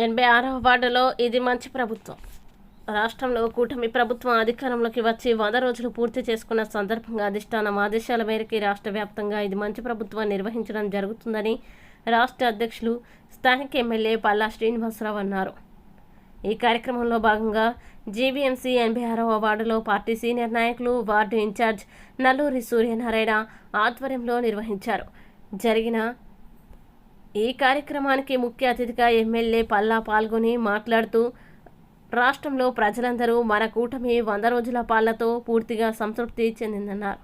ఎనభై ఆరవ వార్డులో ఇది మంచి ప్రభుత్వం. రాష్ట్రంలో కూటమి ప్రభుత్వం అధికారంలోకి వచ్చి వంద రోజులు పూర్తి చేసుకున్న సందర్భంగా అధిష్టానం ఆదేశాల మేరకు రాష్ట్ర వ్యాప్తంగా ఇది మంచి ప్రభుత్వం నిర్వహించడం జరుగుతుందని రాష్ట్ర అధ్యక్షులు స్థానిక ఎమ్మెల్యే పల్లా శ్రీనివాసరావు అన్నారు. ఈ కార్యక్రమంలో భాగంగా జీవీఎంసీ ఎనభై ఆరవ వార్డులో పార్టీ సీనియర్ నాయకులు వార్డు ఇన్ఛార్జ్ నల్లూరి సూర్యనారాయణ ఆధ్వర్యంలో నిర్వహించారు. జరిగిన ఈ కార్యక్రమానికి ముఖ్య అతిథిగా ఎమ్మెల్యే పల్లా పాల్గొని మాట్లాడుతూ రాష్ట్రంలో ప్రజలందరూ మన కూటమి వంద రోజుల పాలనతో పూర్తిగా సంతృప్తి చెందిందన్నారు.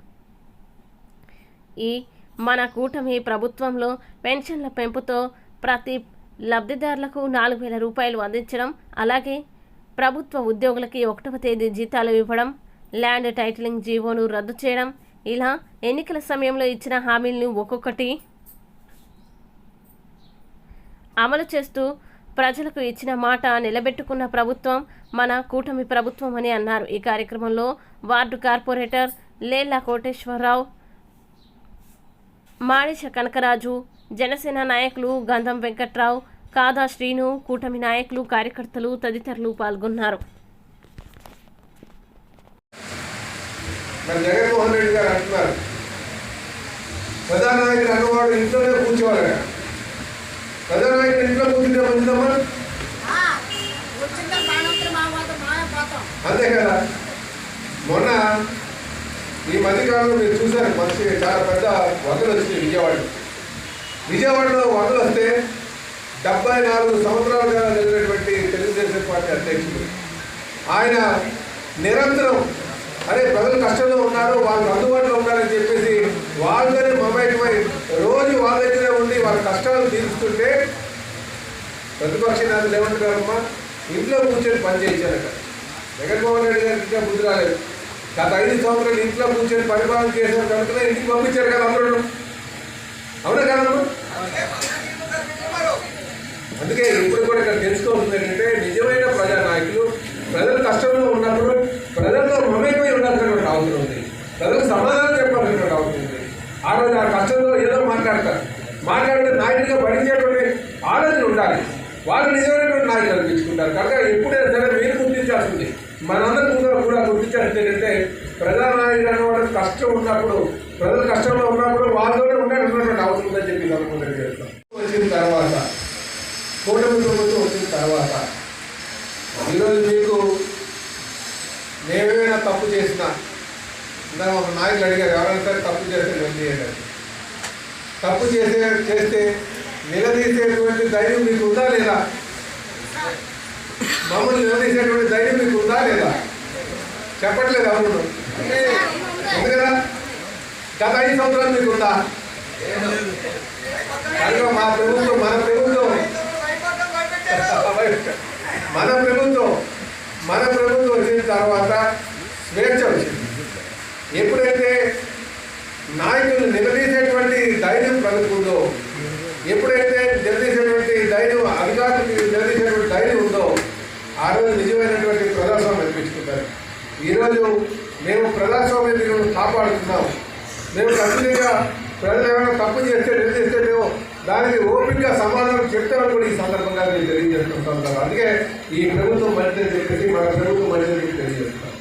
ఈ మన కూటమి ప్రభుత్వంలో పెన్షన్ల పెంపుతో ప్రతి లబ్ధిదారులకు నాలుగు వేల రూపాయలు అందించడం అలాగే ప్రభుత్వ ఉద్యోగులకి ఒకటవ తేదీ జీతాలు ఇవ్వడం ల్యాండ్ టైటిలింగ్ జీవోను రద్దు చేయడం ఇలా ఎన్నికల సమయంలో ఇచ్చిన హామీలను ఒక్కొక్కటి అమలు చేస్తూ ప్రజలకు ఇచ్చిన మాట నిలబెట్టుకున్న ప్రభుత్వం మన కూటమి ప్రభుత్వం అని అన్నారు. ఈ కార్యక్రమంలో వార్డు కార్పొరేటర్ లేలా కోటేశ్వరరావు మాడిష కనకరాజు జనసేన నాయకులు గంధం వెంకట్రావు కాదా శ్రీను కూటమి నాయకులు కార్యకర్తలు తదితరులు పాల్గొన్నారు. జగన్మోహన్ రెడ్డి గారు అంటున్నారు. అన్నవాడు ఇంట్లోనే కూర్చోవాలి ప్రధానమంత్రి ఇంట్లో కూర్చుంటే మంచిదమ్మా అంతే కదా? మొన్న ఈ మధ్యకాలంలో మీరు చూశారు మంచి చాలా పెద్ద వరదలు వచ్చినాయి విజయవాడలో. విజయవాడలో వరదలు వస్తే డెబ్బై నాలుగు సంవత్సరాలుగా జరిగినటువంటి తెలుగుదేశం పార్టీ అధ్యక్షుడు. ఆయన నిరంతరం అరే ప్రజలు కష్టంలో ఉన్నారు వాళ్ళకి అందుబాటులో ఉండాలని చెప్పేసి వాళ్ళతోనే మమేకమై రోజు వాళ్ళ దగ్గరే ఉండి వాళ్ళ కష్టాలు తీరుస్తుంటే ప్రతిపక్ష నేతలు ఏమంటున్నారమ్మా ఇంట్లో కూర్చొని పని చేయించారట. జగన్మోహన్ రెడ్డి గారికి ఇంకా బుద్ధి రాలేదు. గత ఐదు సంవత్సరాలు ఇంట్లో కూర్చొని పరిపాలన చేసిన కనుక ఇంటికి పంపించారు కదా అందరూ. అవునా కదమ్మా అందుకే ఇప్పుడు కూడా ఇక్కడ తెలుసుకోవాల్సింది ఏంటంటే నిజమైన ప్రజా నాయకులు ప్రజలు కష్టంలో ఉన్నప్పుడు ప్రజల్లో మమేకమై ఉండాల్సినటువంటి అవసరం ఉంది. ప్రజలకు సమాధానం చెప్పాల్సినటువంటి అవసరం ఉంది. ఆ రోజు ఆ కష్టంలో ఏదో మాట్లాడతారు. మాట్లాడితే నాయకుడిగా భరించేటువంటి ఆలోచన ఉండాలి. వాళ్ళు నిజమైనటువంటి నాయకులు అనిపించుకుంటారు కనుక ఎప్పుడైనా సరే మీరు గుర్తించాల్సింది. మనందరం కూడా కూడా గుర్తించాల్సింది ఏంటంటే ప్రజా నాయకుడు అనేవాడు కష్టం ఉన్నప్పుడు ప్రజలు కష్టంలో ఉన్నప్పుడు వాళ్ళతోనే ఉండేటటువంటి అవసరం ఉందని చెప్పి అనుకుంటే వచ్చిన తర్వాత కూటమి ప్రభుత్వం వచ్చిన తర్వాత ఈరోజు మీకు నేనేమైనా తప్పు చేసినా ఇందాక ఒక నాయకులు అడిగారు ఎవరైనా సరే తప్పు చేస్తే వెళ్ళేయండి తప్పు చేసే చేస్తే నిలదీసేటువంటి ధైర్యం మీకు లేదా? మమ్మల్ని నిలదీసేటువంటి ధైర్యం మీకు ఉందా లేదా? చెప్పట్లేదు అవును ఉంది కదా? గత ఐదు సంవత్సరాలు మీకు ఉందా? కనుక మా ప్రభుత్వం మన ప్రభుత్వం. మన ప్రభుత్వం మన ప్రభుత్వం వచ్చిన తర్వాత స్వేచ్ఛ వచ్చింది. ఎప్పుడైతే నాయకులు నిలదీసేటువంటి ధైర్యం కలుగుతుందో ఎప్పుడైతే నిలదీసేటువంటి ధైర్యం అధికారులకు నిలదీసేటువంటి ధైర్యం ఉందో ఆ రోజు నిజమైనటువంటి ప్రజాస్వామ్యం అనిపించుకుంటారు ఈరోజు మేము ప్రజాస్వామ్యం కాపాడుతున్నాం. మేము ఖచ్చితంగా ప్రజలు ఏమైనా తప్పు చేస్తే నిలదీస్తే మేము దానికి ఓపికగా సమాధానం చెప్తామని కూడా ఈ సందర్భంగా మేము తెలియజేస్తుంటాం అందుకే ఈ ప్రభుత్వం మంచిదని చెప్పేసి మన ప్రభుత్వం మంచిదని తెలియజేస్తాం